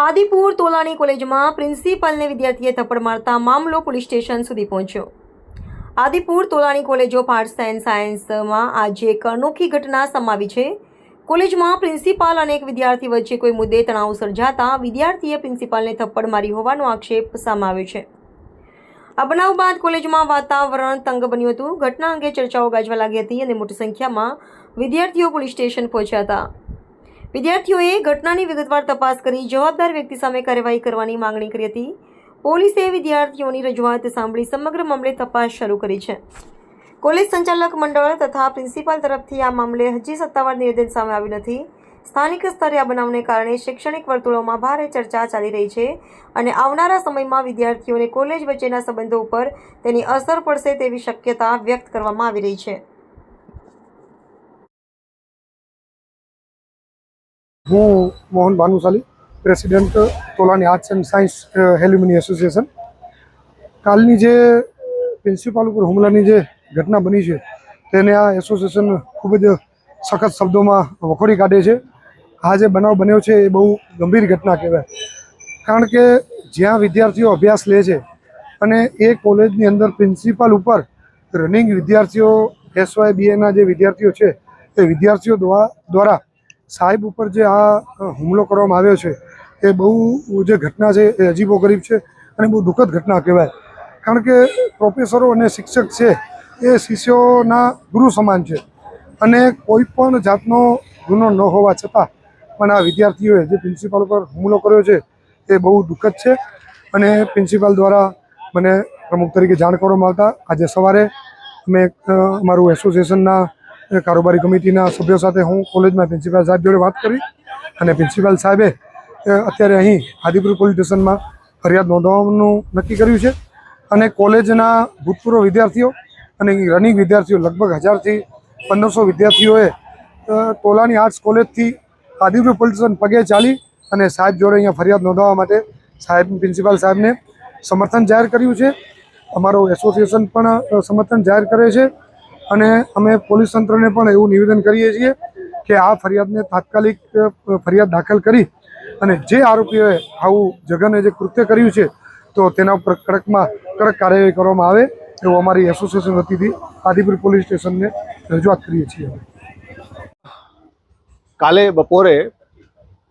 આદિપુર તોલાણી કોલેજમાં પ્રિન્સિપાલને વિદ્યાર્થીએ થપ્પડ મારતા મામલો પોલીસ સ્ટેશન સુધી પહોંચ્યો. Adipur Tolani college of arts and સાયન્સમાં આજે એક અનોખી ઘટના સમાવી છે. કોલેજમાં પ્રિન્સિપાલ અને એક વિદ્યાર્થી વચ્ચે કોઈ મુદ્દે તણાવ સર્જાતા વિદ્યાર્થીએ પ્રિન્સિપાલને થપ્પડ મારી હોવાનો આક્ષેપ સામે છે. આ બનાવ બાદ કોલેજમાં વાતાવરણ તંગ બન્યું હતું. ઘટના અંગે ચર્ચાઓ ગાજવા લાગી હતી અને મોટી સંખ્યામાં વિદ્યાર્થીઓ પોલીસ સ્ટેશન પહોંચ્યા હતા. વિદ્યાર્થીઓએ ઘટનાની વિગતવાર તપાસ કરી, જવાબદાર વ્યક્તિ સામે કાર્યવાહી કરવાની માંગણી કરી હતી. પોલીસે વિદ્યાર્થીઓની રજૂઆત સાંભળી સમગ્ર મામલે તપાસ શરૂ કરી છે. કોલેજ સંચાલક મંડળ તથા પ્રિન્સિપાલ તરફથી આ મામલે હજી સત્તાવાર નિવેદન સામે આવ્યું નથી. સ્થાનિક સ્તરે આ બનાવને કારણે શૈક્ષણિક વર્તુળોમાં ભારે ચર્ચા ચાલી રહી છે અને આવનારા સમયમાં વિદ્યાર્થીઓને કોલેજ વચ્ચેના સંબંધો ઉપર તેની અસર પડશે તેવી શક્યતા વ્યક્ત કરવામાં આવી રહી છે. હું Mohan Bhanushali president Tolani arts and science alumni association કાલની જે પ્રિન્સિપાલ ઉપર હુમલાની જે ઘટના બની છે, તેને આ એસોસિએશન ખૂબ જ સખત શબ્દોમાં વખોડી કાઢે છે. આ જે બનાવ બન્યો છે એ બહુ ગંભીર ઘટના કહેવાય. કારણ કે જ્યાં વિદ્યાર્થીઓ અભ્યાસ લે છે અને એ કોલેજની અંદર પ્રિન્સિપાલ ઉપર રનિંગ વિદ્યાર્થીઓ એસવાય બીએના જે વિદ્યાર્થીઓ છે, એ વિદ્યાર્થીઓ દ્વા- દ્વારા સાહેબ ઉપર જે આ હુમલો કરવામાં આવ્યો છે, એ બહુ જે ઘટના છે, એ અજીબો ગરીબ છે અને બહુ દુઃખદ ઘટના કહેવાય. કારણ કે પ્રોફેસરો અને શિક્ષક છે, એ શિષ્યોના ગુરુ સમાન છે અને કોઈ પણ જાતનો ગુનો ન હોવા છતાં પણ આ વિદ્યાર્થીઓએ જે પ્રિન્સિપાલ ઉપર હુમલો કર્યો છે, એ બહુ દુઃખદ છે અને પ્રિન્સિપાલ દ્વારા મને પ્રમુખ તરીકે જાણ કરવામાં આવતા. આજે સવારે મેં અમારું એસોસિએશનના કારોબારી કમિટીના સભ્યો સાથે હું કોલેજમાં પ્રિન્સિપાલ સાહેબ જોડે વાત કરી અને પ્રિન્સિપાલ સાહેબે અત્યારે અહીં આદિપુર પોલીસ સ્ટેશનમાં ફરિયાદ નોંધવાનું નક્કી કર્યું છે અને કોલેજના ભૂતપૂર્વ વિદ્યાર્થીઓ અને રનિંગ વિદ્યાર્થીઓ, લગભગ હજારથી પંદરસો વિદ્યાર્થીઓએ તોલાની આર્ટ્સ કોલેજથી આદિપુર પોલીસ સ્ટેશન પગે ચાલી અને સાહેબ જોડે અહીંયા ફરિયાદ નોંધાવવા માટે સાહેબ, પ્રિન્સિપાલ સાહેબને સમર્થન જાહેર કર્યું છે. અમારું એસોસિએશન પણ સમર્થન જાહેર કરે છે. અને અમે પોલીસ તંત્રને પણ એવું નિવેદન કરીએ છીએ કે આ ફરિયાદને તાત્કાલિક ફરિયાદ દાખલ કરી અને જે આરોપીઓએ આવું જઘન્ય જે કૃત્ય કર્યું છે, તો તેના ઉપર કડકમાં કડક કાર્યવાહી કરવામાં આવે એવું અમારી એસોસિએશન વતીથી આદિપુર પોલીસ સ્ટેશનને રજૂઆત કરીએ છીએ. કાલે બપોરે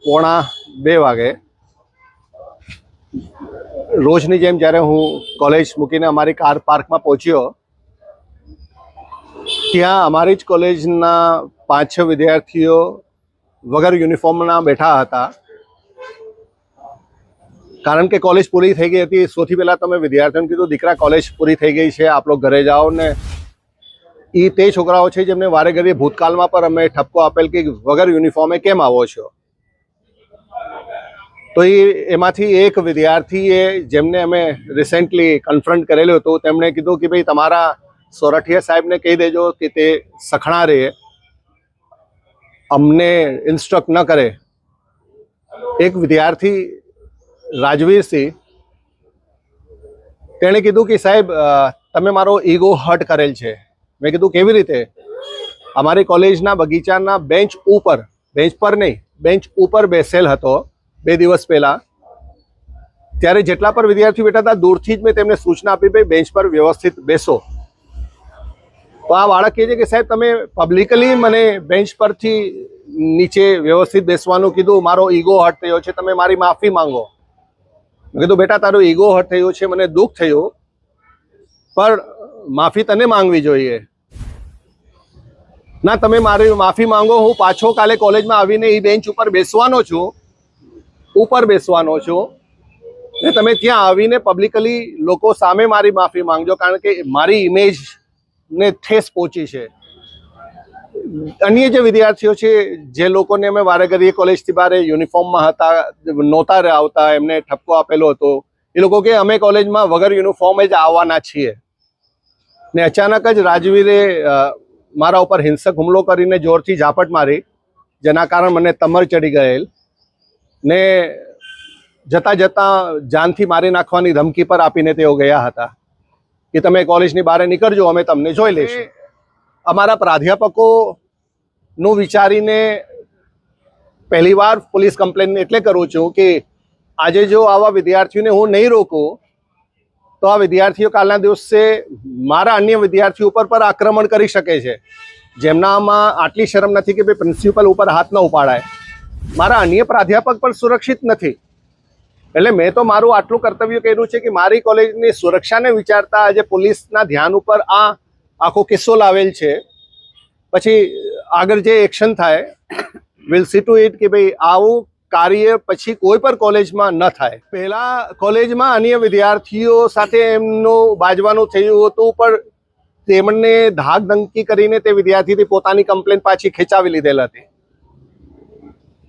પોણા બે વાગે રોજની જેમ જ્યારે હું કોલેજ મૂકીને અમારી કાર પાર્કમાં પહોંચ્યો ત્યાં અમારી જ કોલેજના પાંચ છ વિદ્યાર્થીઓ વગર યુનિફોર્મના બેઠા હતા. કારણ કે કોલેજ પૂરી થઈ ગઈ હતી. સૌથી પહેલાં તમે વિદ્યાર્થીઓને કીધું, દીકરા, કોલેજ પૂરી થઈ ગઈ છે. આપ લોકો ઘરે જાઓ ને. એ તે છોકરાઓ છે જેમને વારે ઘડીએ ભૂતકાળમાં પણ અમે ઠપકો આપેલ કે વગર યુનિફોર્મે કેમ આવો છો? તો એ એમાંથી એક વિદ્યાર્થીએ જેમને અમે રિસેન્ટલી કન્ફ્રન્ટ કરેલું હતું, તેમણે કીધું કે ભાઈ, તમારા સોરઠિયા સાહેબને કહી દેજો કે તે સખણા રહે. અમને ઇન્સ્ટ્રક્ટ ન કરે. એક વિદ્યાર્થી રાજવીરસિંહ તેણે કીધું કે સાહેબ તમે મારો ઈગો હર્ટ કરેલ છે. મેં કીધું, કેવી રીતે? અમારી કોલેજના બગીચાના બેન્ચ ઉપર, બેન્ચ પર નહીં, બેન્ચ ઉપર બેસેલ હતો બે દિવસ પહેલા. ત્યારે જેટલા પર વિદ્યાર્થીઓ બેઠા હતા, દૂરથી જ મેં તેમને સૂચના આપી, ભાઈ, બેન્ચ પર વ્યવસ્થિત બેસો. તો આ બાળક કહે છે કે સાહેબ, તમે પબ્લિકલી મને બેન્ચ પરથી નીચે વ્યવસ્થિત બેસવાનું કીધું, મારો ઈગો હર્ટ થયો છે, તમે મારી માફી માંગો. મેં કીધું, બેટા, તારો ઈગો હર્ટ થયો છે, મને દુઃખ થયું, પણ માફી તને માંગવી જોઈએ. ના, તમે મારી માફી માંગો, હું પાછો કાલે કોલેજમાં આવીને એ બેન્ચ ઉપર બેસવાનો છું, ઉપર બેસવાનો છું. ને તમે ત્યાં આવીને પબ્લિકલી લોકો સામે મારી માફી માંગજો, કારણ કે મારી ઇમેજ ને ઠેસ પહોંચી છે. અન્ય જે વિદ્યાર્થીઓ છે, જે લોકોને અમે વારે ઘડીએ કોલેજથી બહાર યુનિફોર્મમાં હતા, નહોતા આવતા, એમને ઠપકો આપેલો હતો. એ લોકો કે અમે કોલેજમાં વગર યુનિફોર્મ જ આવવાના છીએ. ને અચાનક જ રાજવીરે મારા ઉપર હિંસક હુમલો કરીને જોરથી ઝાપટ મારી, જેના કારણે મને તમર ચડી ગયેલ. ને જતા જતાં જાનથી મારી નાખવાની ધમકી પર આપીને તેઓ ગયા હતા. કે તમે કોલેજની બહાર નીકળજો અમે તમને જોઈ લઈશું. અમારા પ્રાધ્યાપકોનું વિચારીને પહેલી વાર પોલીસ કમ્પ્લેન એટલે કરું છું કે આજે જો આવા વિદ્યાર્થીઓને હું નહીં રોકું તો આ વિદ્યાર્થીઓ કાલના દિવસે મારા અન્ય વિદ્યાર્થીઓ ઉપર પર આક્રમણ કરી શકે છે. જેમનામાં આટલી શરમ નથી કે ભાઈ પ્રિન્સિપલ ઉપર હાથ ન ઉપાડાય. મારા અન્ય પ્રાધ્યાપક પણ સુરક્ષિત નથી. એટલે મેં તો મારું આટલું કર્તવ્ય કર્યું છે કે મારી કોલેજની સુરક્ષાને વિચારતા આજે પોલીસના ધ્યાન ઉપર આ આખો કિસ્સો લાવેલ છે. પછી આગળ જે એક્શન થાય વિલ સી ટુ ઇટ કે ભાઈ આવું કાર્ય પછી કોઈ પણ કોલેજમાં ન થાય. પહેલાં કોલેજમાં અન્ય વિદ્યાર્થીઓ સાથે એમનું બાજવાનું થયું હતું, પણ તેમણે ધાક ધમકી કરીને તે વિદ્યાર્થીથી પોતાની કમ્પ્લેન પાછી ખેંચાવી લીધેલ હતી.